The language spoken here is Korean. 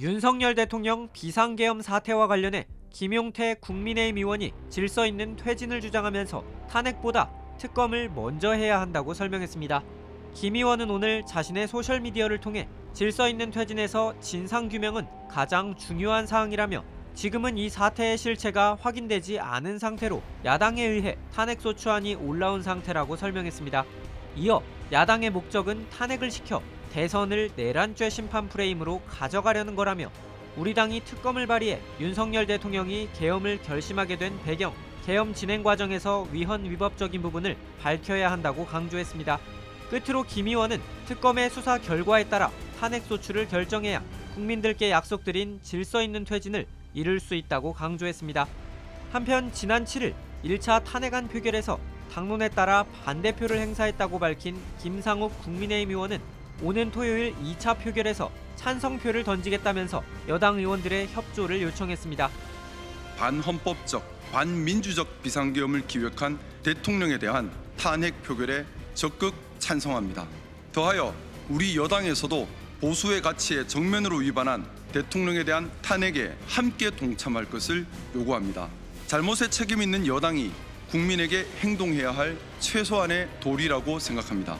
윤석열 대통령 비상계엄 사태와 관련해 김용태 국민의힘 의원이 질서 있는 퇴진을 주장하면서 탄핵보다 특검을 먼저 해야 한다고 설명했습니다. 김 의원은 오늘 자신의 소셜미디어를 통해 질서 있는 퇴진에서 진상규명은 가장 중요한 사항이라며 지금은 이 사태의 실체가 확인되지 않은 상태로 야당에 의해 탄핵소추안이 올라온 상태라고 설명했습니다. 이어 야당의 목적은 탄핵을 시켜 대선을 내란죄 심판 프레임으로 가져가려는 거라며 우리 당이 특검을 발의해 윤석열 대통령이 계엄을 결심하게 된 배경, 계엄 진행 과정에서 위헌 위법적인 부분을 밝혀야 한다고 강조했습니다. 끝으로 김 의원은 특검의 수사 결과에 따라 탄핵 소추를 결정해야 국민들께 약속드린 질서 있는 퇴진을 이룰 수 있다고 강조했습니다. 한편 지난 7일 1차 탄핵안 표결에서 당론에 따라 반대표를 행사했다고 밝힌 김상욱 국민의힘 의원은 오는 토요일 2차 표결에서 찬성표를 던지겠다면서 여당 의원들의 협조를 요청했습니다. 반헌법적, 반민주적 비상계엄을 기획한 대통령에 대한 탄핵 표결에 적극 찬성합니다. 더하여 우리 여당에서도 보수의 가치에 정면으로 위반한 대통령에 대한 탄핵에 함께 동참할 것을 요구합니다. 잘못에 책임 있는 여당이 국민에게 행동해야 할 최소한의 도리라고 생각합니다.